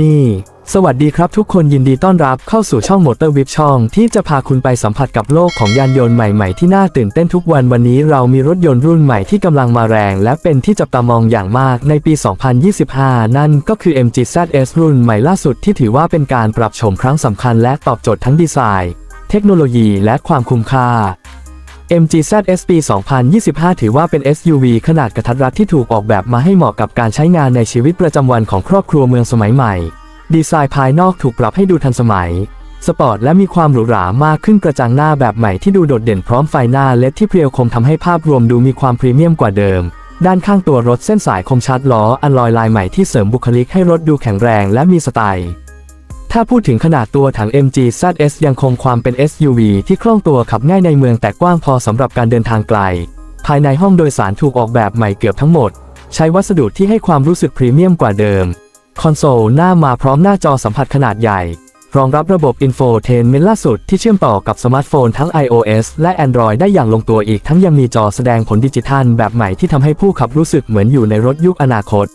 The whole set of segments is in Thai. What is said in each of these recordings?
นี่ สวัสดีครับทุกคนยินดีต้อนรับเข้าสู่ช่องมอเตอร์วิบช่อง ที่จะพาคุณไปสัมผัสกับโลกของยานยนต์ใหม่ๆที่น่าตื่นเต้นทุกวันวันนี้เรามีรถยนต์รุ่นใหม่ที่กำลังมาแรง และเป็นที่จับตามองอย่างมากในปี 2025 นั่นก็คือ MG ZS รุ่นใหม่ล่าสุดที่ถือว่าเป็นการปรับโฉมครั้งสำคัญและตอบโจทย์ทั้งดีไซน์ เทคโนโลยีและความคุ้มค่า MG ZS ปี2025 ถือว่าเป็น SUV ขนาดกระทัดรัดที่ถูกออกแบบมาให้เหมาะกับการใช้งานในชีวิตประจำวันของครอบครัวเมืองสมัยใหม่ ดีไซน์ภายนอกถูกปรับให้ดูทันสมัย สปอร์ตและมีความหรูหรามากขึ้นกระจังหน้าแบบใหม่ที่ดูโดดเด่นพร้อมไฟหน้าเลดที่เพรียวคมทำให้ภาพรวมดูมีความพรีเมียมกว่าเดิม ด้านข้างตัวรถเส้นสายคมชัดล้ออันลอยลายใหม่ที่เสริมบุคลิกให้รถดูแข็งแรงและมีสไตล์ ถ้าพูดถึงขนาดตัวถัง MG ZS ยังคงความเป็น SUV ที่คล่องตัวขับง่ายในเมืองแต่กว้างพอสำหรับการเดินทางไกล ภายในห้องโดยสารถูกออกแบบใหม่เกือบทั้งหมด ใช้วัสดุที่ให้ความรู้สึกพรีเมียมกว่าเดิม คอนโซลหน้ามาพร้อมหน้าจอสัมผัสขนาดใหญ่ รองรับระบบ Infotainment ล่าสุดที่เชื่อมต่อกับสมาร์ทโฟนทั้ง iOS และ Android ได้อย่างลงตัวอีกทั้งยังมีจอแสดงผลดิจิทัลแบบใหม่ที่ทำให้ผู้ขับรู้สึกเหมือนอยู่ในรถยุคอนาคต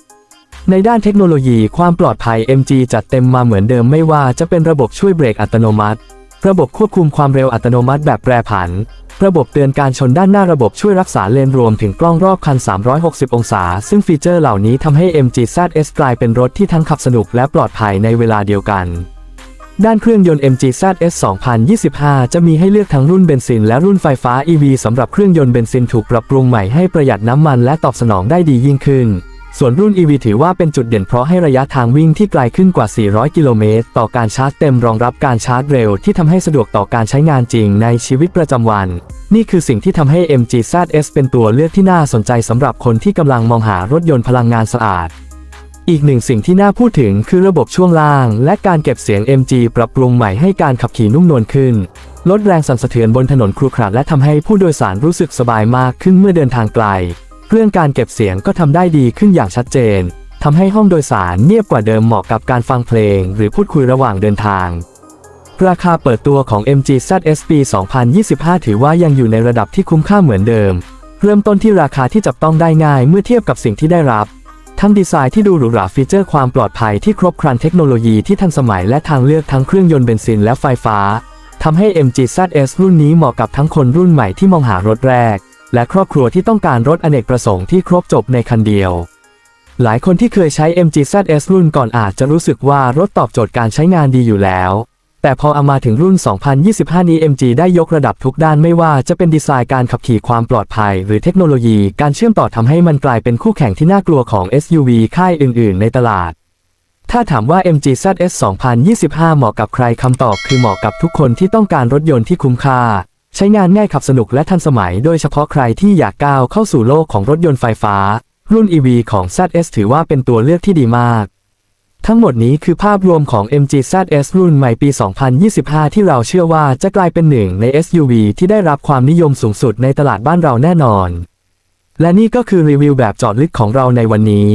ในด้านเทคโนโลยีความปลอดภัย MG จัดเต็มมาเหมือนเดิมไม่ว่าจะเป็นระบบช่วยเบรกอัตโนมัติ ระบบควบคุมความเร็วอัตโนมัติแบบแปรผัน ระบบเตือนการชนด้านหน้าระบบช่วยรักษาเลนรวมถึงกล้องรอบคัน 360 องศา ซึ่งฟีเจอร์เหล่านี้ทำให้ MG ZS กลายเป็นรถที่ทั้งขับสนุกและปลอดภัยในเวลาเดียวกัน ด้านเครื่องยนต์ MG ZS 2025 จะมีให้เลือกทั้งรุ่นเบนซินและรุ่นไฟฟ้า EV สำหรับเครื่องยนต์เบนซินถูกปรับปรุงใหม่ให้ประหยัดน้ำมันและตอบสนองได้ดียิ่งขึ้น ส่วนรุ่น EV ถือว่าเป็นจุดเด่นเพราะให้ระยะทางวิ่งที่ไกลขึ้นกว่า 400 กิโลเมตร ต่อการชาร์จเต็มรองรับการชาร์จเร็วที่ทำให้สะดวกต่อการใช้งานจริงในชีวิตประจำวัน นี่คือสิ่งที่ทำให้ MG ZS เป็นตัวเลือกที่น่าสนใจสำหรับคนที่กำลังมองหารถยนต์พลังงานสะอาด อีกหนึ่งสิ่งที่น่าพูดถึงคือระบบช่วงล่าง และการเก็บเสียง MG ปรับปรุงใหม่ให้การขับขี่นุ่มนวลขึ้น ลดแรงสั่นสะเทือนบนถนนครุขระและทำให้ผู้โดยสารรู้สึกสบายมากขึ้นเมื่อเดินทางไกล เรื่องการเก็บเสียงก็ทำได้ดีขึ้นอย่างชัดเจนทำให้ห้องโดยสารเงียบกว่าเดิมเหมาะกับการฟังเพลง หรือพูดคุยระหว่างเดินทาง ราคาเปิดตัวของ MG ZS ปี 2025 ถือว่ายังอยู่ในระดับที่คุ้มค่าเหมือนเดิม เริ่มต้นที่ราคาที่จับต้องได้ง่ายเมื่อเทียบกับสิ่งที่ได้รับ ทั้งดีไซน์ที่ดูหรูหราฟีเจอร์ความปลอดภัยที่ครบครันเทคโนโลยีที่ทันสมัยและทางเลือกทั้งเครื่องยนต์เบนซินและไฟฟ้าทำให้ MG ZS รุ่นนี้เหมาะกับทั้งคนรุ่นใหม่ที่มองหารถแรก และครอบครัวที่ต้องการรถอเนกประสงค์ที่ครบจบในคันเดียว หลายคนที่เคยใช้ MG ZS รุ่นก่อนอาจจะรู้สึกว่ารถตอบโจทย์การใช้งานดีอยู่แล้ว แต่พอเอามาถึงรุ่น 2025 นี้ MG ได้ยกระดับทุกด้านไม่ว่าจะเป็นดีไซน์การขับขี่ความปลอดภัย หรือเทคโนโลยีการเชื่อมต่อทำให้มันกลายเป็นคู่แข่งที่น่ากลัวของ SUV ค่ายอื่น ๆ ในตลาดถ้าถามว่า MG ZS 2025 เหมาะกับใครคำตอบคือเหมาะกับทุกคนที่ต้องการรถยนต์ที่คุ้มค่า ใช้งานง่ายขับสนุกและทันสมัยโดยเฉพาะใครที่อยากก้าวเข้าสู่โลกของรถยนต์ไฟฟ้า รุ่น EV ของ ZS ถือว่าเป็นตัวเลือกที่ดีมาก ทั้งหมดนี้คือภาพรวมของ MG ZS รุ่นใหม่ปี 2025 ที่เราเชื่อว่าจะกลายเป็นหนึ่งใน SUV ที่ได้รับความนิยมสูงสุดในตลาดบ้านเราแน่นอน และนี่ก็คือรีวิวแบบจอดลึกของเราในวันนี้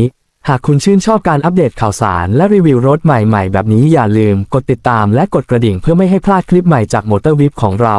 หากคุณชื่นชอบการอัปเดตข่าวสารและรีวิวรถใหม่ๆ แบบนี้อย่าลืมกดติดตามและกดกระดิ่งเพื่อไม่ให้พลาดคลิปใหม่จากมอเตอร์วิ p ของเรา